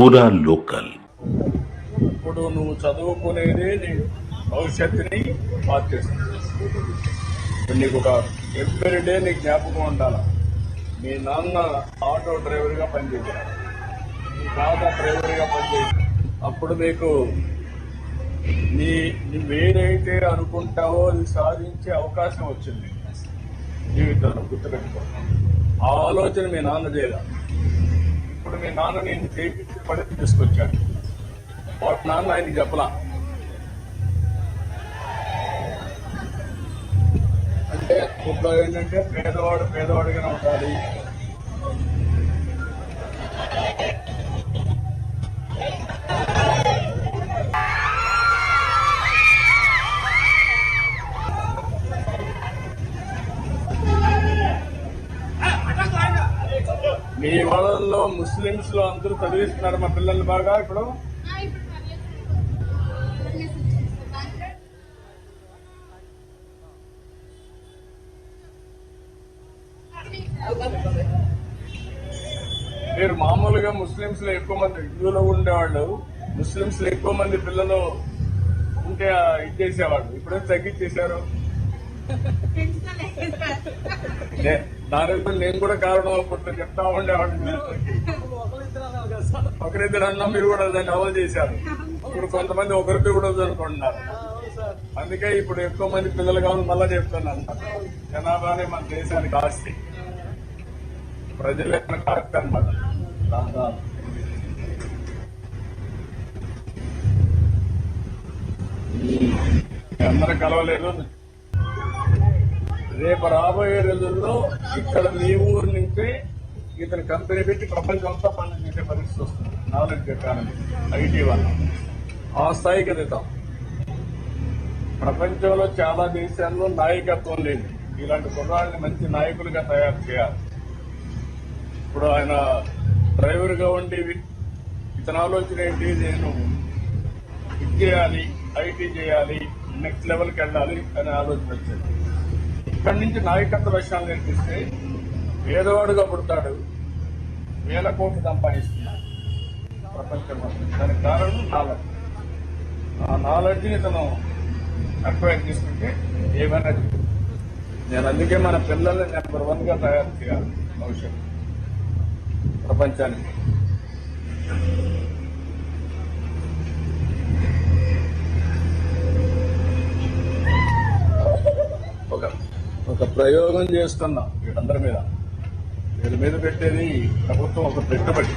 పూరా లోకల్. ఇప్పుడు నువ్వు చదువుకునేది నీ భవిష్యత్తుని మార్చేస్తుంది నీకు ఒక ఎవ్రీ డే నీకు జ్ఞాపకం ఉండాలి? మీ నాన్న ఆటో డ్రైవర్గా పనిచేశాడు. మీ తాత డ్రైవర్గా పనిచేశాడు. అప్పుడు నీకు నీ నువ్వేదైతే అనుకుంటావో అది సాధించే అవకాశం వచ్చింది జీవితంలో గుర్తుపెట్టుకో. ఆ ఆలోచన మీ నాన్న చేయాలి. అప్పుడు మీ నాన్న నేను చేయించి పడి తీసుకొచ్చాడు. వాటి నాన్న ఆయనకి చెప్పలా. అంటే ఇప్పుడు ఏంటంటే పేదవాడు పేదవాడిగానే ఉండాలి. మీ వాళ్ళల్లో ముస్లింస్లో అందరూ చదివిస్తున్నారు మా పిల్లల్ని బాగా ఇప్పుడు. మీరు మామూలుగా ముస్లింస్లో ఎక్కువ మంది హిందువులో ఉండేవాళ్ళు ముస్లింస్లో ఎక్కువ మంది పిల్లలు ఉంటే ఇచ్చేసేవాళ్ళు ఇప్పుడే తగ్గించేశారు? దానితో నేను కూడా కారణం అనుకుంటున్నా. చెప్తా ఉండేవాడిని ఒకరిద్దరు అన్నా మీరు కూడా దాన్ని అమలు చేశారు. ఇప్పుడు కొంతమంది ఒకరికి కూడా చదువుకుంటున్నారు అందుకే ఇప్పుడు ఎక్కువ మంది పిల్లలు కావాలి మళ్ళా చెప్తున్నాను. జనాభానే మన దేశానికి ఆస్తి. ప్రజల ఆస్తి అనమాట అందరూ కలవలేదు. రేపు రాబోయే రోజుల్లో ఇక్కడ మీ ఊరు నుంచి ఇతను కంపెనీ పెట్టి ప్రపంచం అంతా పనులు చేసే పరిస్థితి వస్తుంది. నాలెడ్జ్ ఎకానమీ ఐటీ వల్ల. ఆ స్థాయికి ఎదుగుతాం ప్రపంచంలో చాలా దేశాల్లో నాయకత్వం లేదు. ఇలాంటి కుర్రాళ్ళని మంచి నాయకులుగా తయారు చేయాలి. ఇప్పుడు ఆయన డ్రైవర్గా ఉండి ఇతని ఆలోచన ఏంటి? నేను ఇది చేయాలి ఐటీ చేయాలి నెక్స్ట్ లెవెల్కి వెళ్ళాలి అనే ఆలోచన వచ్చింది. ఇక్కడి నుంచి నాయకత్వ విషయాలు నేర్పిస్తే పేదవాడుగా పుడతాడు వేల కోట్లు సంపాదిస్తున్నాడు ప్రపంచంలో దానికి కారణం నాలెడ్జ్. ఆ నాలెడ్జ్ని తను అక్వైర్ చేసుకుంటే ఏమైనా నేను అందుకే మన పిల్లల్ని నెంబర్ వన్గా తయారు చేయాలి భవిష్యత్తు ప్రపంచానికి. ప్రయోగం చేస్తున్నాం వీళ్ళందరి మీద. వీళ్ళ మీద పెట్టేది ప్రభుత్వం ఒక పెట్టుబడి.